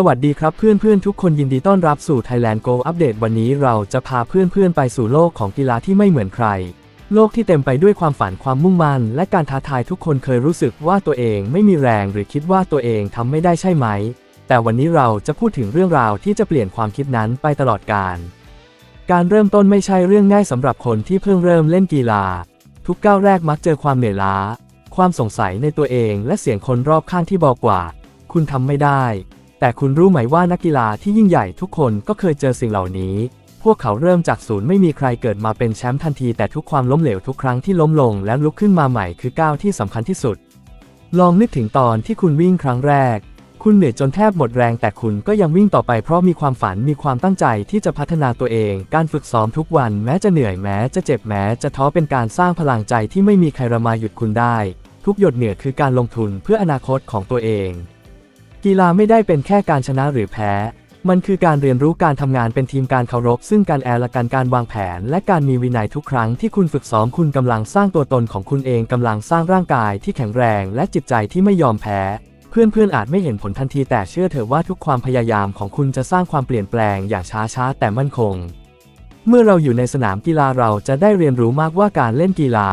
สวัสดีครับเพื่อนๆทุกคนยินดีต้อนรับสู่ Thailand Go Update วันนี้เราจะพาเพื่อนๆไปสู่โลกของกีฬาที่ไม่เหมือนใคร โลกที่เต็มไปด้วยความฝันความมุ่งมั่น และการท้าทายทุกคนเคยรู้สึกว่าตัวเองไม่มีแรงหรือคิดว่าตัวเองทำไม่ได้ใช่ไหม แต่วันนี้เราจะพูดถึงเรื่องราวที่จะเปลี่ยนความคิดนั้นไปตลอดกาลการเริ่มต้นไม่ใช่เรื่องง่ายสำหรับคนที่เพิ่งเริ่มเล่นกีฬา ทุกก้าวแรกมักเจอความเหนื่อยล้า ความสงสัยในตัวเอง และเสียงคนรอบข้างที่บอกว่า คุณทำไม่ได้ แต่คุณรู้ไหมว่านักกีฬาที่ยิ่งใหญ่ทุกคนก็เคยเจอสิ่งเหล่านี้ พวกเขาเริ่มจากศูนย์ไม่มีใครเกิดมาเป็นแชมป์ทันทีแต่ทุกความล้มเหลวทุกครั้งที่ล้มลงและลุกขึ้นมาใหม่คือก้าวที่สำคัญที่สุด ลองนึกถึงตอนที่คุณวิ่งครั้งแรก คุณเหนื่อยจนแทบหมดแรงแต่คุณก็ยังวิ่งต่อไปเพราะมีความฝันมีความตั้งใจที่จะพัฒนาตัวเอง การฝึกซ้อมทุกวันแม้จะเหนื่อยแม้จะเจ็บแม้จะท้อเป็นการสร้างพลังใจที่ไม่มีใครระมาหยุดคุณได้ ทุกหยดเหนื่อยคือการลงทุนเพื่ออนาคตของตัวเอง กีฬาไม่ได้เป็นแค่การชนะหรือแพ้ มันคือการเรียนรู้การทำงานเป็นทีมการเคารพ ซึ่งการแอร์ละกันการวางแผน และการมีวินัยทุกครั้งที่คุณฝึกซ้อมคุณกำลังสร้างตัวตนของคุณเองกำลังสร้างร่างกายที่แข็งแรง และจิตใจที่ไม่ยอมแพ้ เพื่อนๆอาจไม่เห็นผลทันทีแต่เชื่อเถอะว่าทุกความพยายามของคุณจะสร้างความเปลี่ยนแปลงอย่างช้าๆแต่มั่นคง เมื่อเราอยู่ในสนามกีฬาเราจะได้เรียนรู้มากว่าการเล่นกีฬา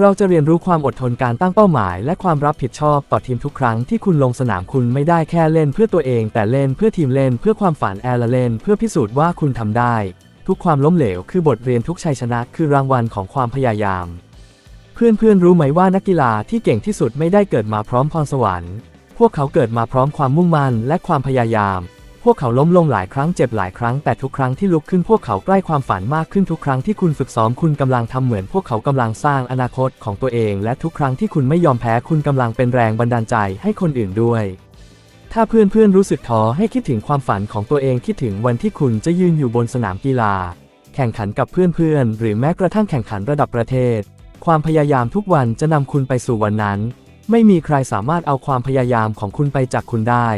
เราจะเรียนรู้ความอดทนการตั้งเป้าหมาย และความรับผิดชอบต่อทีมทุกครั้งที่คุณลงสนามคุณไม่ได้แค่เล่นเพื่อตัวเอง แต่เล่นเพื่อทีมเล่นเพื่อความฝันแอร์ละเล่น เพื่อพิสูจน์ว่าคุณทำได้ ทุกความล้มเหลวคือบทเรียนทุกชัยชนะคือรางวัลของความพยายาม เพื่อนๆรู้ไหมว่านักกีฬาที่เก่งที่สุดไม่ได้เกิดมาพร้อมพรสวรรค์ พวกเขาเกิดมาพร้อมความมุ่งมั่นและความพยายาม พวกเขาล้มลงหลายครั้งเจ็บหลายครั้งแต่ทุกครั้งที่ลุกขึ้นพวกเขาใกล้ความฝันมากขึ้นทุกครั้งที่คุณฝึกซ้อมคุณกำลังทำเหมือนพวกเขากำลังสร้างอนาคตของตัวเอง และทุกครั้งที่คุณไม่ยอมแพ้คุณกำลังเป็นแรงบันดาลใจให้คนอื่นด้วย ถ้าเพื่อนๆรู้สึกท้อให้คิดถึงความฝันของตัวเองคิดถึงวันที่คุณจะยืนอยู่บนสนามกีฬา แข่งขันกับเพื่อนๆ หรือแม้กระทั่งแข่งขันระดับประเทศ ความพยายามทุกวันจะนำคุณไปสู่วันนั้น ไม่มีใครสามารถเอาความพยายามของคุณไปจากคุณได้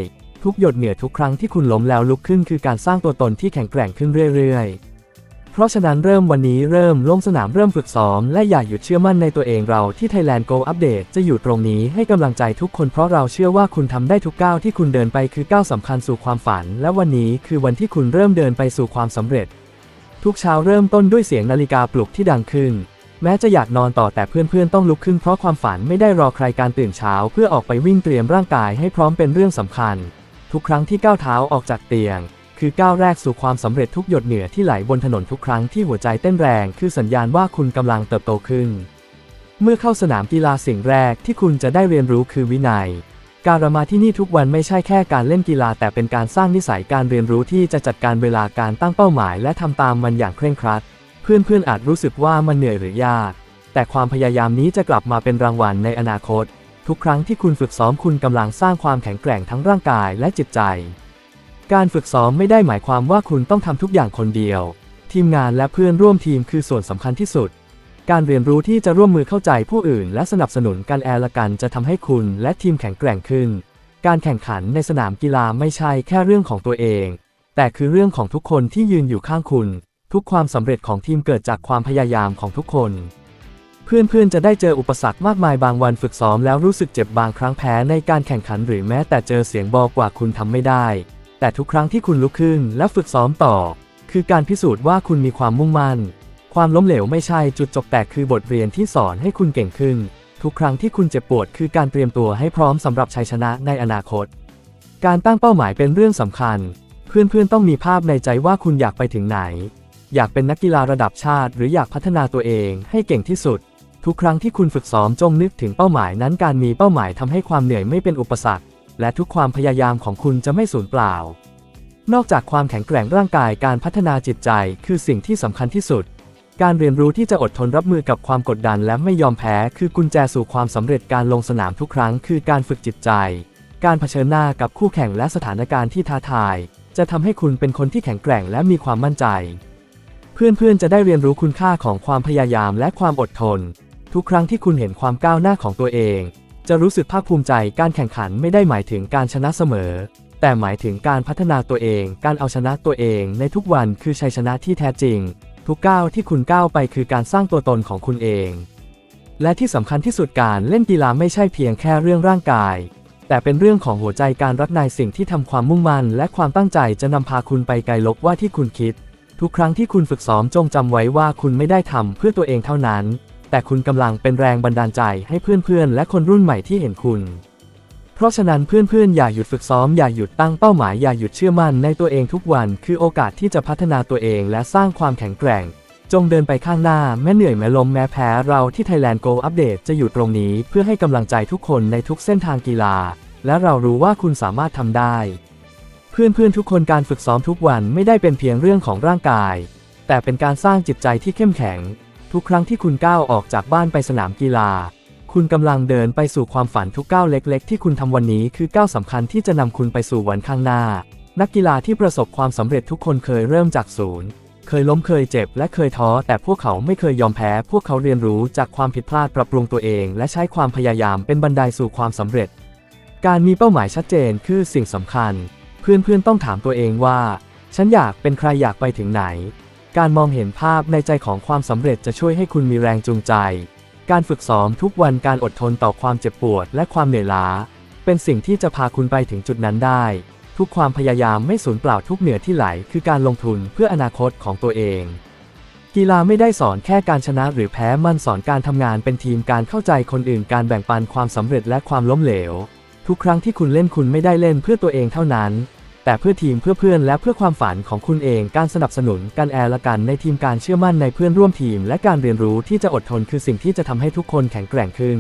ทุกหยดเหนื่อยทุกครั้งที่คุณล้มแล้วลุกขึ้นคือการสร้างตัวตนที่แข็งแกร่งขึ้นเรื่อยๆ เพราะฉะนั้นเริ่มวันนี้เริ่มลงสนามเริ่มฝึกซ้อม และอย่าหยุดเชื่อมั่นในตัวเองเราที่ Thailand Go Update จะอยู่ตรงนี้ให้กำลังใจทุกคนเพราะเราเชื่อว่าคุณทำได้ทุกก้าวที่คุณเดินไปคือก้าวสำคัญสู่ความฝัน และวันนี้คือวันที่คุณเริ่มเดินไปสู่ความสำเร็จ ทุกเช้าเริ่มต้นด้วยเสียงนาฬิกาปลุกที่ดังขึ้นแม้จะอยากนอนต่อแต่เพื่อนๆต้องลุกขึ้นเพราะความฝันไม่ได้รอใครการตื่นเช้า เพื่อออกไปวิ่งเตรียมร่างกายให้พร้อมเป็นเรื่องสำคัญ ทุกครั้งที่ก้าวเท้าออกจากเตียง คือก้าวแรกสู่ความสำเร็จทุกหยดเหนื่อยที่ไหลบนถนนทุกครั้งที่หัวใจเต้นแรงคือสัญญาณว่าคุณกำลังเติบโตขึ้น เมื่อเข้าสนามกีฬาสิ่งแรกที่คุณจะได้เรียนรู้คือวินัย การมาที่นี่ทุกวันไม่ใช่แค่การเล่นกีฬาแต่เป็นการสร้างนิสัยการเรียนรู้ที่จะจัดการเวลาการตั้งเป้าหมาย และทำตามมันอย่างเคร่งครัด เพื่อนๆอาจรู้สึกว่ามันเหนื่อยหรือยาก แต่ความพยายามนี้จะกลับมาเป็นรางวัลในอนาคต ทุกครั้งที่คุณฝึกซ้อมคุณกำลังสร้างความแข็งแกร่งทั้งร่างกายและจิตใจ การฝึกซ้อมไม่ได้หมายความว่าคุณต้องทำทุกอย่างคนเดียว ทีมงานและเพื่อนร่วมทีมคือส่วนสำคัญที่สุด การเรียนรู้ที่จะร่วมมือเข้าใจผู้อื่น และสนับสนุนการแอละกันจะทำให้คุณและทีมแข็งแกร่งขึ้น การแข่งขันในสนามกีฬาไม่ใช่แค่เรื่องของตัวเอง แต่คือเรื่องของทุกคนที่ยืนอยู่ข้างคุณ ทุกความสำเร็จของทีมเกิดจากความพยายามของทุกคน เพื่อนๆ จะได้เจออุปสรรคมากมายบางวันฝึกซ้อมแล้วรู้สึกเจ็บบางครั้งแพ้ในการแข่งขันหรือแม้แต่เจอเสียงบอกว่าคุณทำไม่ได้ แต่ทุกครั้งที่คุณลุกขึ้นและฝึกซ้อมต่อ คือการพิสูจน์ว่าคุณมีความมุ่งมั่น ความล้มเหลวไม่ใช่จุดจบแต่คือบทเรียนที่สอนให้คุณเก่งขึ้น ทุกครั้งที่คุณเจ็บปวดคือการเตรียมตัวให้พร้อมสำหรับชัยชนะในอนาคต การตั้งเป้าหมายเป็นเรื่องสำคัญ เพื่อนๆ ต้องมีภาพในใจว่าคุณอยากไปถึงไหน อยากเป็นนักกีฬาระดับชาติ หรืออยากพัฒนาตัวเองให้เก่งที่สุด ทุกครั้งที่คุณฝึกซ้อมจงนึกถึงเป้าหมายนั้นการมีเป้าหมายทำให้ความเหนื่อยไม่เป็นอุปสรรค และทุกความพยายามของคุณจะไม่สูญเปล่า นอกจากความแข็งแกร่งร่างกายการพัฒนาจิตใจคือสิ่งที่สำคัญที่สุด การเรียนรู้ที่จะอดทนรับมือกับความกดดันและไม่ยอมแพ้ คือกุญแจสู่ความสำเร็จการลงสนามทุกครั้งคือการฝึกจิตใจ การเผชิญหน้ากับคู่แข่งและสถานการณ์ที่ท้าทาย จะทำให้คุณเป็นคนที่แข็งแกร่งและมีความมั่นใจ เพื่อนๆจะได้เรียนรู้คุณค่าของความพยายามและความอดทน ทุกครั้งที่คุณเห็นความก้าวหน้าของตัวเอง จะรู้สึกภาคภูมิใจการแข่งขันไม่ได้หมายถึงการชนะเสมอ แต่หมายถึงการพัฒนาตัวเอง การเอาชนะตัวเองในทุกวันคือชัยชนะที่แท้จริง ทุกก้าวที่คุณก้าวไปคือการสร้างตัวตนของคุณเอง และที่สำคัญที่สุดการเล่นกีฬาไม่ใช่เพียงแค่เรื่องร่างกาย แต่เป็นเรื่องของหัวใจการรักในสิ่งที่ทำความมุ่งมั่น และความตั้งใจจะนำพาคุณไปไกลลบว่าที่คุณคิด ทุกครั้งที่คุณฝึกซ้อมจงจำไว้ว่าคุณไม่ได้ทำเพื่อตัวเองเท่านั้น แต่คุณกำลังเป็นแรงบันดาลใจให้เพื่อนๆ และคนรุ่นใหม่ที่เห็นคุณ เพราะฉะนั้นเพื่อนๆ อย่าหยุดฝึกซ้อม อย่าหยุดตั้งเป้าหมาย อย่าหยุดเชื่อมั่นในตัวเองทุกวัน คือโอกาสที่จะพัฒนาตัวเองและสร้างความแข็งแกร่ง จงเดินไปข้างหน้า แม้เหนื่อยแม้ล้มแม้แพ้ เราที่ Thailand Go Update จะอยู่ตรงนี้ เพื่อให้กำลังใจทุกคนในทุกเส้นทางกีฬา และเรารู้ว่าคุณสามารถทำได้ เพื่อนๆ ทุกคนการฝึกซ้อมทุกวันไม่ได้เป็นเพียงเรื่องของร่างกาย แต่เป็นการสร้างจิตใจที่เข้มแข็ง ทุกครั้งที่คุณก้าวออกจากบ้านไปสนามกีฬา คุณกำลังเดินไปสู่ความฝันทุกก้าวเล็ก ๆ ที่คุณทำวันนี้คือก้าวสำคัญที่จะนำคุณไปสู่วันข้างหน้า นักกีฬาที่ประสบความสำเร็จทุกคนเคยเริ่มจากศูนย์ เคยล้มเคยเจ็บและเคยท้อ แต่พวกเขาไม่เคยยอมแพ้ พวกเขาเรียนรู้จากความผิดพลาดปรับปรุงตัวเอง และใช้ความพยายามเป็นบันไดสู่ความสำเร็จ การมีเป้าหมายชัดเจนคือสิ่งสำคัญ เพื่อนๆต้องถามตัวเองว่า ฉันอยากเป็นใครอยากไปถึงไหน การมองเห็นภาพในใจของความสำเร็จจะช่วยให้คุณมีแรงจูงใจ การฝึกซ้อมทุกวันการอดทนต่อความเจ็บปวดและความเหนื่อยล้า เป็นสิ่งที่จะพาคุณไปถึงจุดนั้นได้ ทุกความพยายามไม่สูญเปล่าทุกเหนือที่ไหล คือการลงทุนเพื่ออนาคตของตัวเอง กีฬาไม่ได้สอนแค่การชนะหรือแพ้มันสอนการทำงานเป็นทีมการเข้าใจคนอื่นการแบ่งปันความสำเร็จและความล้มเหลว ทุกครั้งที่คุณเล่นคุณไม่ได้เล่นเพื่อตัวเองเท่านั้น แต่เพื่อทีมเพื่อเพื่อนและเพื่อความฝันของคุณเองการสนับสนุนการแอร์ละกันในทีมการเชื่อมั่นในเพื่อนร่วมทีม และการเรียนรู้ที่จะอดทนคือสิ่งที่จะทำให้ทุกคนแข็งแกร่งขึ้น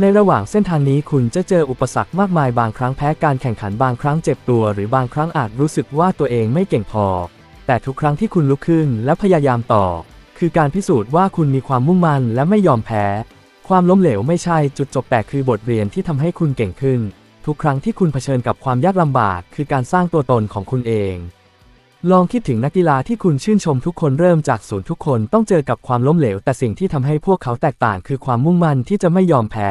ในระหว่างเส้นทางนี้คุณจะเจออุปสรรคมากมายบางครั้งแพ้การแข่งขันบางครั้งเจ็บตัว หรือบางครั้งอาจรู้สึกว่าตัวเองไม่เก่งพอ แต่ทุกครั้งที่คุณลุกขึ้นและพยายามต่อ คือการพิสูจน์ว่าคุณมีความมุ่งมั่นและไม่ยอมแพ้ ความล้มเหลวไม่ใช่จุดจบแต่คือบทเรียนที่ทำให้คุณเก่งขึ้น ทุกครั้งที่คุณเผชิญกับความยากลำบากคือการสร้างตัวตนของคุณเอง ลองคิดถึงนักกีฬาที่คุณชื่นชมทุกคนเริ่มจากศูนย์ทุกคนต้องเจอกับความล้มเหลว แต่สิ่งที่ทำให้พวกเขาแตกต่างคือความมุ่งมั่นที่จะไม่ยอมแพ้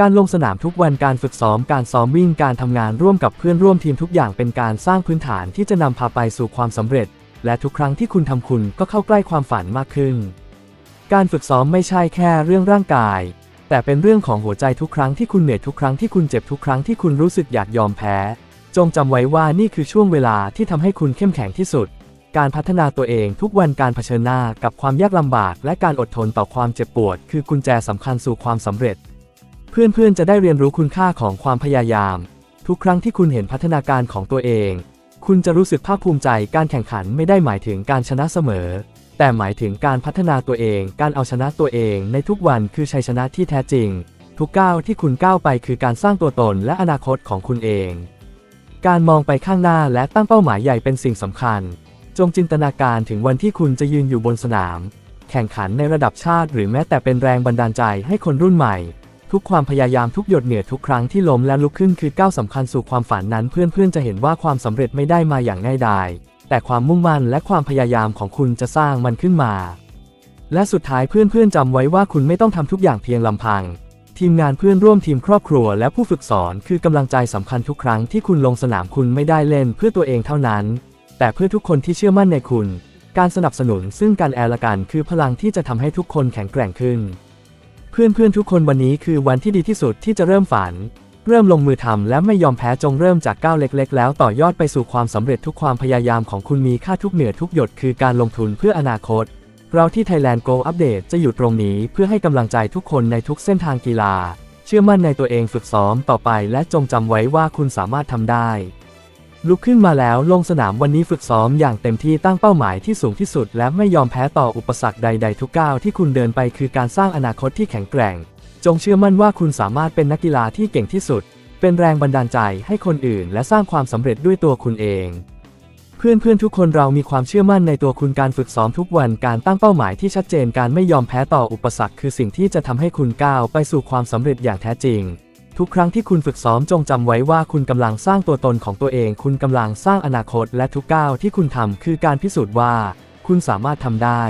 การลงสนามทุกวันการฝึกซ้อมการซ้อมวิ่งการทำงานร่วมกับเพื่อนร่วมทีมทุกอย่างเป็นการสร้างพื้นฐานที่จะนำพาไปสู่ความสำเร็จ และทุกครั้งที่คุณทำคุณก็เข้าใกล้ความฝันมากขึ้น การฝึกซ้อมไม่ใช่แค่เรื่องร่างกาย แต่เป็นเรื่องของหัวใจทุกครั้งที่คุณเหนื่อยทุกครั้งที่คุณเจ็บทุกครั้งที่คุณรู้สึกอยากยอมแพ้ จงจำไว้ว่านี่คือช่วงเวลาที่ทำให้คุณเข้มแข็งที่สุด การพัฒนาตัวเองทุกวันการเผชิญหน้ากับความยากลำบาก และการอดทนต่อความเจ็บปวด คือกุญแจสำคัญสู่ความสำเร็จ เพื่อนๆจะได้เรียนรู้คุณค่าของความพยายาม ทุกครั้งที่คุณเห็นพัฒนาการของตัวเอง คุณจะรู้สึกภาคภูมิใจการแข่งขันไม่ได้หมายถึงการชนะเสมอ แต่หมายถึงการพัฒนาตัวเอง การเอาชนะตัวเองในทุกวันคือชัยชนะที่แท้จริง ทุกก้าวที่คุณก้าวไปคือการสร้างตัวตนและอนาคตของคุณเอง การมองไปข้างหน้าและตั้งเป้าหมายใหญ่เป็นสิ่งสำคัญ จงจินตนาการถึงวันที่คุณจะยืนอยู่บนสนาม แข่งขันในระดับชาติ หรือแม้แต่เป็นแรงบันดาลใจให้คนรุ่นใหม่ ทุกความพยายามทุกหยดเหงื่อทุกครั้งที่ล้มและลุกขึ้นคือก้าวสำคัญสู่ความฝันนั้น เพื่อนๆจะเห็นว่าความสำเร็จไม่ได้มาอย่างง่ายดาย แต่ความมุ่งมั่นและความพยายามของคุณจะสร้างมันขึ้นมา และสุดท้ายเพื่อนๆจำไว้ว่าคุณไม่ต้องทำทุกอย่างเพียงลำพัง ทีมงานเพื่อนร่วมทีมครอบครัวและผู้ฝึกสอนคือกำลังใจสำคัญทุกครั้งที่คุณลงสนามคุณไม่ได้เล่นเพื่อตัวเองเท่านั้น แต่เพื่อทุกคนที่เชื่อมั่นในคุณ การสนับสนุนซึ่งการแอละกันคือพลังที่จะทำให้ทุกคนแข็งแกร่งขึ้น เพื่อนๆทุกคนวันนี้คือวันที่ดีที่สุดที่จะเริ่มฝัน เริ่มลงมือทำและไม่ยอมแพ้จงเริ่มจากก้าวเล็ก ๆ แล้วต่อยอดไปสู่ความสำเร็จทุกความพยายามของคุณมีค่าทุกเหนือทุกหยดคือการลงทุนเพื่ออนาคต เราที่ Thailand Go Update จะอยู่ตรงนี้เพื่อให้กำลังใจทุกคนในทุกเส้นทางกีฬา เชื่อมั่นในตัวเองฝึกซ้อมต่อไปและจงจำไว้ว่าคุณสามารถทำได้ ลุกขึ้นมาแล้วลงสนามวันนี้ฝึกซ้อมอย่างเต็มที่ตั้งเป้าหมายที่สูงที่สุด และไม่ยอมแพ้ต่ออุปสรรคใด ๆ ทุกก้าวที่คุณเดินไปคือการสร้างอนาคตที่แข็งแกร่ง จงเชื่อมั่นว่าคุณสามารถเป็นนักกีฬาที่เก่งที่สุด เป็นแรงบันดาลใจให้คนอื่น และสร้างความสำเร็จด้วยตัวคุณเอง เพื่อนๆทุกคนเรามีความเชื่อมั่นในตัวคุณการฝึกซ้อมทุกวันการตั้งเป้าหมายที่ชัดเจนการไม่ยอมแพ้ต่ออุปสรรคคือสิ่งที่จะทำให้คุณก้าวไปสู่ความสำเร็จอย่างแท้จริง ทุกครั้งที่คุณฝึกซ้อมจงจำไว้ว่าคุณกำลังสร้างตัวตนของตัวเอง คุณกำลังสร้างอนาคต และทุกก้าวที่คุณทำคือการพิสูจน์ว่า คุณสามารถทำได้